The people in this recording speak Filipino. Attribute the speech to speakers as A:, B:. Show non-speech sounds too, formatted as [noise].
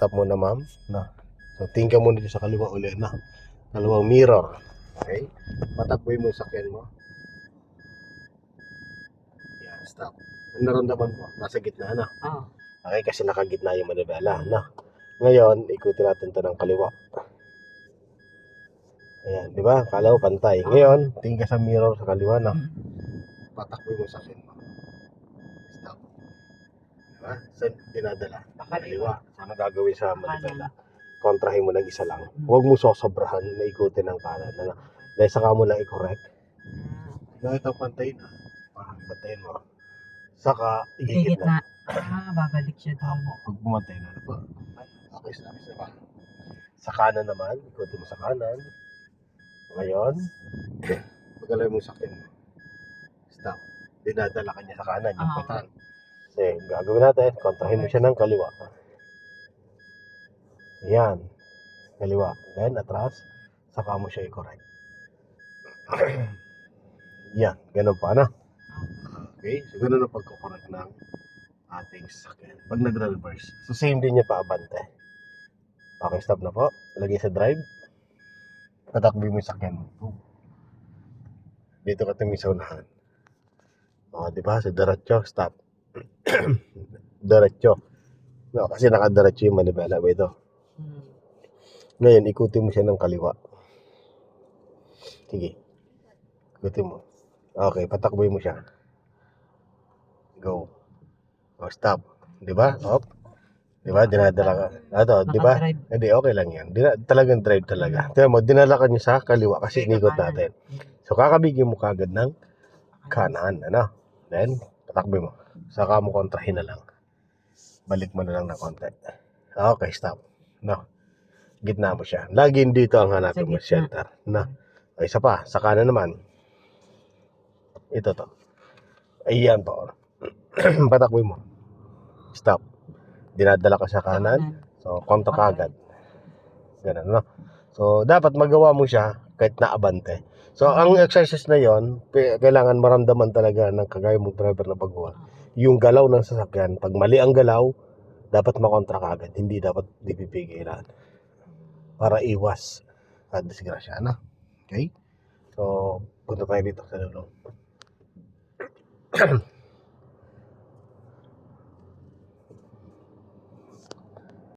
A: stop muna ma'am. Na. So tingin ka muna dito sa kaliwa ulit na. Dalawang mirror. Okay? Patakboy mo yung sakyan mo. Yan, stop. Ang naramdaman mo, nasa gitna na.
B: Oo.
A: Okay, kasi nakagitna yung manibela. Na. Ngayon, ikutin natin to ng kaliwa. Ayan, di ba? Kala ko pantay. Ngayon, tingin ka sa mirror sa kaliwa na. Patakboy mo sa akin. Diba? Saan dinadala? Kaliwa. Sana gagawin sa manibela. Kontrahin mo ng isa lang. Huwag mo sosobrahan na ikutin ng kanan. Ano? Dahil saka mo lang i-correct. Dahil ito pantay na. Parang pantayin mo. Saka, igigit na.
B: na. Ah, babalik siya doon.
A: Apo, pag bumantay na, ano po? Okay, stop, stop. Sa kanan naman, ikutin mo sa kanan. Ngayon, [clears throat] magalay mo sa akin. Stop. Dinadala ka niya sa kanan, yung
B: Ah,
A: patan. Kasi, gagawin natin, kontrahin mo siya ng kaliwa. Yan. Kaliwa. Then, atras, saka mo siya i-correct. [clears throat] Yan, ganun pa na. Okay, so ganun ang pagkukorek ng ating sasakyan. Pag nagre-reverse. So same din niya pa abante. Okay, stop na po. Lagay sa drive. Patakbi mo yung sakyan. Dito ka tumingin sa unahan. O, di ba? Sa diretso, stop. [clears throat] diretso. No, kasi nakadiretso yung manibela. Ba ito? Ngayon, ikutin mo siya ng kaliwa. Sige. Ikutin mo. Okay, patakboy mo siya. Go. O, stop. Di ba? Op. Di ba? Dinadala ka. Ato, di ba? Hindi, okay lang yan. Dina, talagang drive talaga. Tingnan mo, dinala ka niya sa kaliwa kasi inikot natin. So, kakabigyan mo kagad ng kanan. Ano? Then, patakboy mo. Saka mo kontrahin na lang. Balik mo na lang na konti. Okay, stop. No. Gitna mo siya. Laging dito ang hanapin mo center. Na. O, isa pa. Sa kanan naman. Ito to. Ayan po. [clears throat] Patakboy mo. Stop. Dinadala ka sa kanan. So, kontra ka agad. Ganun, no? So, dapat magawa mo siya kahit naabante. So, ang exercise na yon, kailangan maramdaman talaga ng kagaya mong driver na baguhan. Yung galaw ng sasakyan, pag mali ang galaw, dapat makontra ka agad. Hindi dapat dipipigilan. Para iwas at disgrasya, ano? Okay? So, punta tayo dito sa loob. [clears throat]